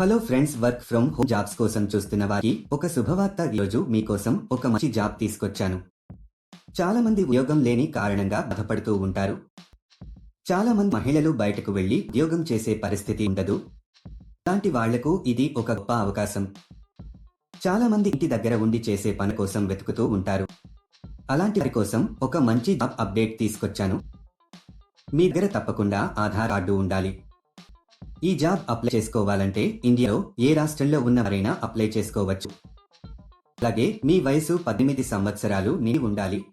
Hello friends work from home jobs కోసం చూస్తున్న వారికి ఒక శుభవార్త ఈరోజు మీకోసం ఒక మంచి జాబ్ తీసుకొచ్చాను. చాలా మంది ఉద్యోగం లేని కారణంగా బాధపడుతూ ఉంటారు. చాలా మంది మహిళలు బయటకు వెళ్ళి ఉద్యోగం చేసే పరిస్థితి ఉండదు. అలాంటి వాళ్ళకు ఇది ఒక గొప్ప అవకాశం. చాలా మంది ఇంటి దగ్గర ఉండి చేసే పని కోసం వెతుకుతూ ఉంటారు. అలాంటి వారి కోసం ఒక మంచి జాబ్ అప్డేట్ తీసుకొచ్చాను. మీ దగ్గర తప్పకుండా ఆధార్ కార్డు ఉండాలి. ఈ జాబ్ అప్లై చేసుకోవాలంటే ఇండియాలో ఏ రాష్ట్రంలో ఉన్నవారైనా అప్లై చేసుకోవచ్చు. అలాగే మీ వయసు పద్దెనిమిది సంవత్సరాలు నిండి ఉండాలి.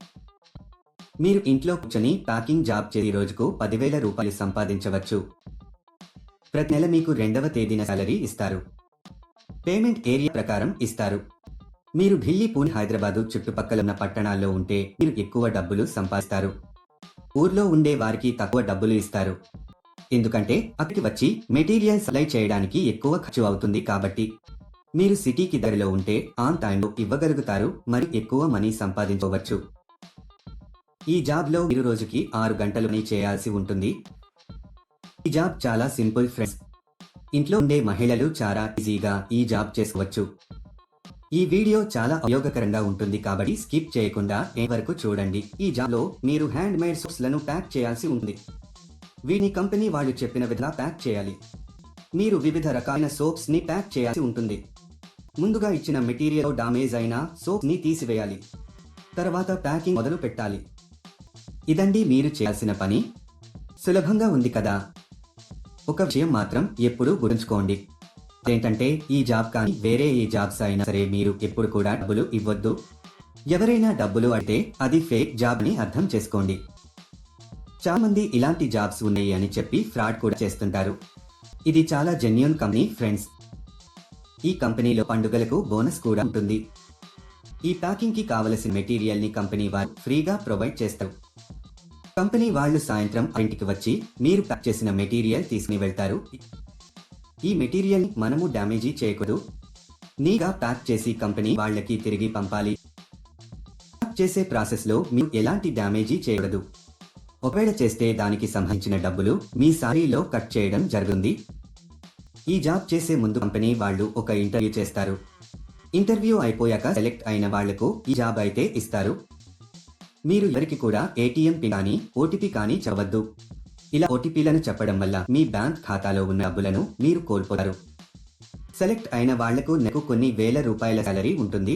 మీరు ఇంట్లో కూర్చొని ప్యాకింగ్ జాబ్ చేసి రోజుకు పదివేల రూపాయలు సంపాదించవచ్చు. ప్రతి నెల మీకు రెండవ తేదీన సాలరీ ఇస్తారు. పేమెంట్ ఏరియా ప్రకారం ఇస్తారు. మీరు ఢిల్లీ పూణె హైదరాబాదు చుట్టుపక్కల ఉన్న పట్టణాల్లో ఉంటే మీరు ఎక్కువ డబ్బులు సంపాదిస్తారు. ఊర్లో ఉండే వారికి తక్కువ డబ్బులు ఇస్తారు. ఎందుకంటే అక్కడికి వచ్చి మెటీరియల్ సప్లై చేయడానికి ఎక్కువ ఖర్చు అవుతుంది కాబట్టి మీరు సిటీకి దగ్గరలో ఉంటే ఆన్ టైంలో ఇవ్వగలుగుతారు మరి ఎక్కువ మనీ సంపాదించవచ్చు. ఈ జాబ్లో మీరు రోజుకి ఆరు గంటలు పని చేయాల్సి ఉంటుంది. ఈ జాబ్ చాలా సింపుల్ ఫ్రెండ్స్ ఇంట్లో ఉండే మహిళలు చాలా ఈజీగా ఈ జాబ్ చేసుకోవచ్చు. ఈ వీడియో చాలా ఉపయోగకరంగా ఉంటుంది కాబట్టి స్కిప్ చేయకుండా ఏ వరకు చూడండి. ఈ జాబ్లో మీరు హ్యాండ్ మేడ్ సోప్స్లను ప్యాక్ చేయాల్సి ఉంది వీటిని కంపెనీ వాళ్ళు చెప్పిన విధంగా ప్యాక్ చేయాలి. మీరు వివిధ రకాలైన సోప్స్ని ప్యాక్ చేయాల్సి ఉంటుంది. ముందుగా ఇచ్చిన మెటీరియల్ డామేజ్ అయిన సోప్స్ని తీసివేయాలి. తర్వాత ప్యాకింగ్ మొదలు పెట్టాలి. ఇదండి మీరు చేయాల్సిన పని. సులభంగా ఉంది కదా. ఒక విషయం మాత్రం ఎప్పుడూ గుర్తుంచుకోండి. అదేంటంటే ఈ జాబ్ కానీ వేరే ఏ జాబ్స్ అయినా సరే మీరు ఎప్పుడు కూడా డబ్బులు ఇవ్వద్దు. ఎవరైనా డబ్బులు అంటే అది ఫేక్ జాబ్ అని అర్థం చేసుకోండి. చాలా మంది ఇలాంటి జాబ్స్ ఉన్నాయి అని చెప్పి ఫ్రాడ్ కూడా చేస్తుంటారు. ఇది చాలా జెన్యున్ కంపెనీ ఫ్రెండ్స్ ఈ కంపెనీలో పండుగలకు బోనస్ కూడా ఉంటుంది. ఈ ప్యాకింగ్కి కావలసిన మెటీరియల్ని కంపెనీ వారు ఫ్రీగా ప్రొవైడ్ చేస్తారు. కంపెనీ వాళ్ళు సాయంత్రం ఇంటికి వచ్చి మీరు ప్యాక్ చేసిన మెటీరియల్ తీసుకుని వెళ్తారు. ఈ మెటీరియల్ మనము డ్యామేజీ చేయకూడదు. నీగా ప్యాక్ చేసి కంపెనీ వాళ్ళకి తిరిగి పంపాలి. ప్యాక్ చేసే ప్రాసెస్లో మీరు ఎలాంటి డ్యామేజీ చేయకూడదు. ఒకవేళ చేస్తే దానికి సంబంధించిన డబ్బులు మీ సారీలో కట్ చేయడం జరుగుతుంది ఈ జాబ్ చేసే ముందు కంపెనీ వాళ్ళు ఒక ఇంటర్వ్యూ చేస్తారు. ఇంటర్వ్యూ అయిపోయాక సెలెక్ట్ అయిన వాళ్ళకు ఈ జాబ్ అయితే ఇస్తారు. మీరు ఎవరికి కూడా ఏటీఎం పిన్ కానీ ఓటీపీ కానీ చెప్పవద్దు. ఇలా ఓటీపీలను చెప్పడం వల్ల మీ బ్యాంక్ ఖాతాలో ఉన్న డబ్బులను మీరు కోల్పోతారు. సెలెక్ట్ అయిన వాళ్ళకు నెలకు కొన్ని వేల రూపాయల సాలరీ ఉంటుంది.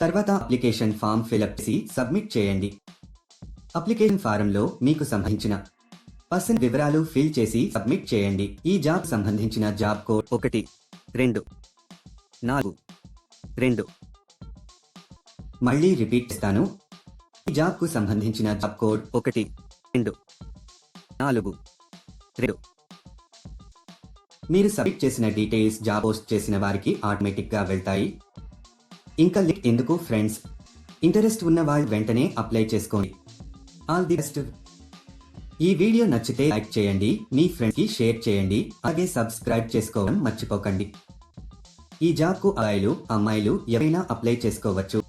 తర్వాత అప్లికేషన్ ఫామ్ ఫిలప్ చేసి సబ్మిట్ చేయండి. అప్లికేషన్ ఫారంలో మీకు సంబంధించిన పర్సన్ వివరాలు ఫిల్ చేసి సబ్మిట్ చేయండి. ఈ జాబ్ సంబంధించిన జాబ్ కోడ్ ఒకటి రెండు నాలుగు రెండు. మళ్ళీ రిపీట్ చేస్తాను. ఈ జాబ్కు సంబంధించిన జాబ్ కోడ్ ఒకటి రెండు నాలుగు రెండు. మీరు సబ్మిట్ చేసిన డీటెయిల్స్ జాబ్ పోస్ట్ చేసిన వారికి ఆటోమేటిక్గా వెళ్తాయి. ఇంకా లింక్ ఎందుకు ఫ్రెండ్స్? ఇంటరెస్ట్ ఉన్న వాళ్ళు వెంటనే అప్లై చేసుకోండి. ఆల్ ది బెస్ట్ ఈ వీడియో నచ్చితే లైక్ చేయండి మీ ఫ్రెండ్స్కి షేర్ చేయండి అలాగే సబ్స్క్రైబ్ చేసుకోవడం మర్చిపోకండి. ఈ జాబ్కు అబ్బాయిలు అమ్మాయిలు ఎవరైనా అప్లై చేసుకోవచ్చు.